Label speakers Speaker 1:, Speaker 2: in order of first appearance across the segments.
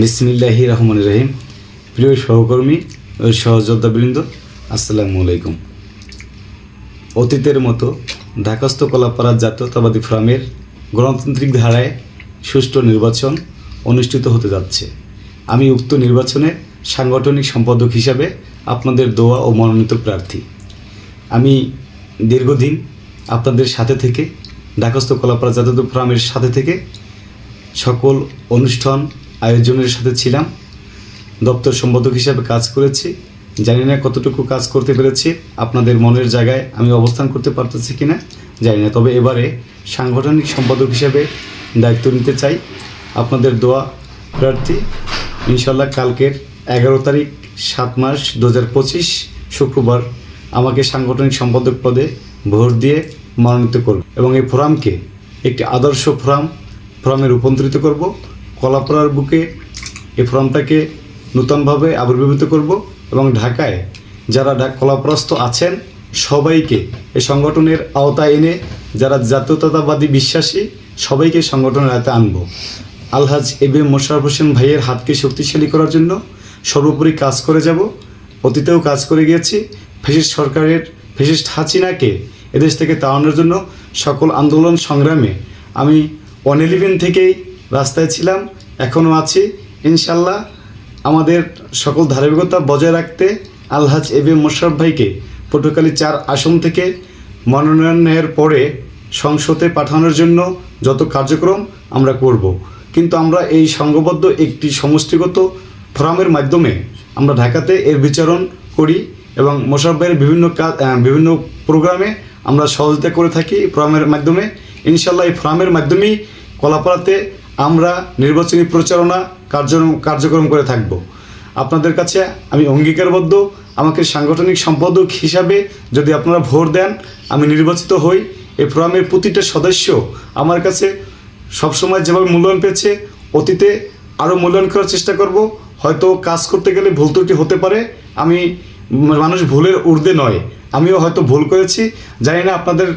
Speaker 1: বিসমিল্লাহি রহমান রহিম। প্রিয় সহকর্মী ও সহযোদ্ধাবৃন্দ, আসসালামু আলাইকুম। অতীতের মতো ঢাকাস্থ কলাপাড়া জাতীয়তাবাদী ফ্রামের গণতান্ত্রিক ধারায় সুষ্ঠু নির্বাচন অনুষ্ঠিত হতে যাচ্ছে। আমি উক্ত নির্বাচনে সাংগঠনিক সম্পাদক হিসাবে আপনাদের দোয়া ও মনোনীত প্রার্থী। আমি দীর্ঘদিন আপনাদের সাথে থেকে ঢাকাস্থ কলাপাড়া জাতীয় ফ্রামের সাথে থেকে সকল অনুষ্ঠান আয়োজনের সাথে ছিলাম। দপ্তর সম্পাদক হিসাবে কাজ করেছি। জানি না কতটুকু কাজ করতে পেরেছি। আপনাদের মনের জায়গায় আমি অবস্থান করতে পারতেছি কিনা, জানি না। তবে এবারে সাংগঠনিক সম্পাদক হিসাবে দায়িত্ব নিতে চাই। আপনাদের দোয়া প্রার্থী ইনশাল্লাহ কালকের এগারো তারিখ, সাত মাস দু হাজার পঁচিশ, শুক্রবার আমাকে সাংগঠনিক সম্পাদক পদে ভোট দিয়ে মনোনীত করবে এবং এই ফোরামকে একটি আদর্শ ফোরাম, ফোরামে রূপান্তরিত করব। কলাপাড়ার বুকে এই ফোরামটাকে নূতনভাবে আবির্ভূত করব এবং ঢাকায় যারা কলাপ্রস্ত আছেন, সবাইকে এই সংগঠনের আওতায় এনে যারা জাতীয়তাবাদী বিশ্বাসী, সবাইকে সংগঠনের আয়তায় আনব। আলহাজ এবে মোশারফ হোসেন ভাইয়ের হাতকে শক্তিশালী করার জন্য সর্বোপরি কাজ করে যাব। অতীতেও কাজ করে গিয়েছি। ফেসিস্ট সরকারের, ফেসিস্ট হাসিনাকে এদেশ থেকে তাড়ানোর জন্য সকল আন্দোলন সংগ্রামে আমি ওয়ান ইলেভেন থেকেই রাস্তায় ছিলাম, এখনও আছি। ইনশাল্লাহ আমাদের সকল ধারাবাহিকতা বজায় রাখতে আলহাজ এ বি মোশারফ ভাইকে পটুয়াখালী চার আসন থেকে মনোনয়নের পরে সংসদে পাঠানোর জন্য যত কার্যক্রম আমরা করব। কিন্তু আমরা এই সংঘবদ্ধ একটি সমষ্টিগত ফোরামের মাধ্যমে আমরা ঢাকাতে এর বিচারণ করি এবং মোশারফ ভাইয়ের বিভিন্ন কাজ বিভিন্ন প্রোগ্রামে আমরা সহযোগিতা করে থাকি ফোরামের মাধ্যমে। ইনশাল্লাহ এই ফোরামের মাধ্যমেই কলাপাড়াতে আমরা নির্বাচনী প্রচারণা কার্য কার্যক্রম করে থাকব। আপনাদের কাছে আমি অঙ্গীকারবদ্ধ, আমাকে সাংগঠনিক সম্পাদক হিসাবে যদি আপনারা ভোট দেন, আমি নির্বাচিত হই। এই ফোরামের প্রতিটা সদস্য আমার কাছে সবসময় যেভাবে মূল্যায়ন পেয়েছে, অতীতে আরও মূল্যায়ন করার চেষ্টা করব। হয়তো কাজ করতে গেলে ভুল ত্রুটি হতে পারে। আমি মানুষ ভুলের ঊর্ধ্বে নয়। আমিও হয়তো ভুল করেছি। জানি না আপনাদের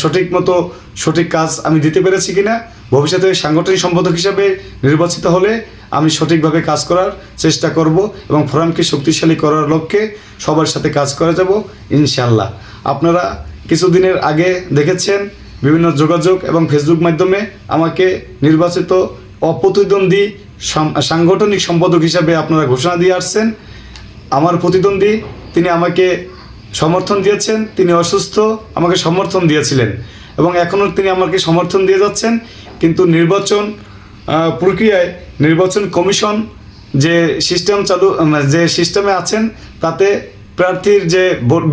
Speaker 1: সঠিক মতো সঠিক কাজ আমি দিতে পেরেছি কিনা। ভবিষ্যতে সাংগঠনিক সম্পাদক হিসাবে নির্বাচিত হলে আমি সঠিকভাবে কাজ করার চেষ্টা করব এবং ফোরামকে শক্তিশালী করার লক্ষ্যে সবার সাথে কাজ করে যাব ইনশাল্লাহ আপনারা কিছুদিনের আগে দেখেছেন বিভিন্ন যোগাযোগ এবং ফেসবুক মাধ্যমে আমাকে নির্বাচিত অপ্রতিদ্বন্দ্বী সাংগঠনিক সম্পাদক হিসাবে আপনারা ঘোষণা দিয়ে আসছেন। আমার প্রতিদ্বন্দ্বী, তিনি আমাকে সমর্থন দিয়েছেন, তিনি অসুস্থ, আমাকে সমর্থন দিয়েছিলেন এবং এখনও তিনি আমাকে সমর্থন দিয়ে যাচ্ছেন। কিন্তু নির্বাচন প্রক্রিয়ায় নির্বাচন কমিশন যে সিস্টেম চালু যে সিস্টেমে আছেন, তাতে প্রার্থীর যে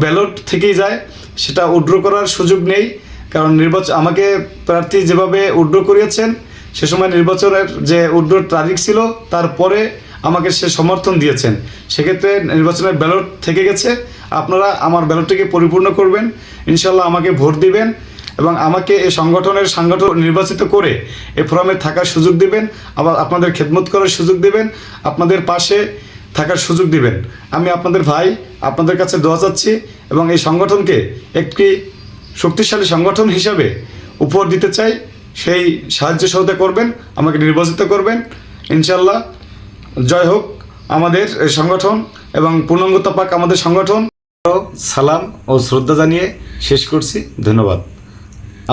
Speaker 1: ব্যালট থেকেই যায়, সেটা উড্র করার সুযোগ নেই। কারণ নির্বাচন আমাকে প্রার্থী যেভাবে উড্র করিয়েছেন, সে সময় নির্বাচনের যে উড্র তারিখ ছিল, তারপরে আমাকে সে সমর্থন দিয়েছেন। সেক্ষেত্রে নির্বাচনের ব্যালট থেকে গেছে। আপনারা আমার ব্যালটটিকে পরিপূর্ণ করবেন। ইনশাল্লাহ আমাকে ভোট দিবেন। এবং আমাকে এই সংগঠনের সংগঠন নির্বাচিত করে এই ফোরামে থাকার সুযোগ দিবেন, আবার আপনাদের খেদমত করার সুযোগ দিবেন, আপনাদের পাশে থাকার সুযোগ দিবেন। আমি আপনাদের ভাই, আপনাদের কাছে দোয়া চাচ্ছি এবং এই সংগঠনকে একটি শক্তিশালী সংগঠন হিসাবে উপহার দিতে চাই। সেই সাহায্য সহযোগিতা করবেন, আমাকে নির্বাচিত করবেন। ইনশাল্লাহ জয় হোক আমাদের এই সংগঠন এবং পূর্ণাঙ্গতা পাক আমাদের সংগঠন। সালাম ও শ্রদ্ধা জানিয়ে শেষ করছি। ধন্যবাদ।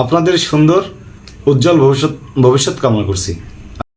Speaker 1: আপনাদের সুন্দর উজ্জ্বল ভবিষ্যৎ ভবিষ্যৎ কামনা করছি।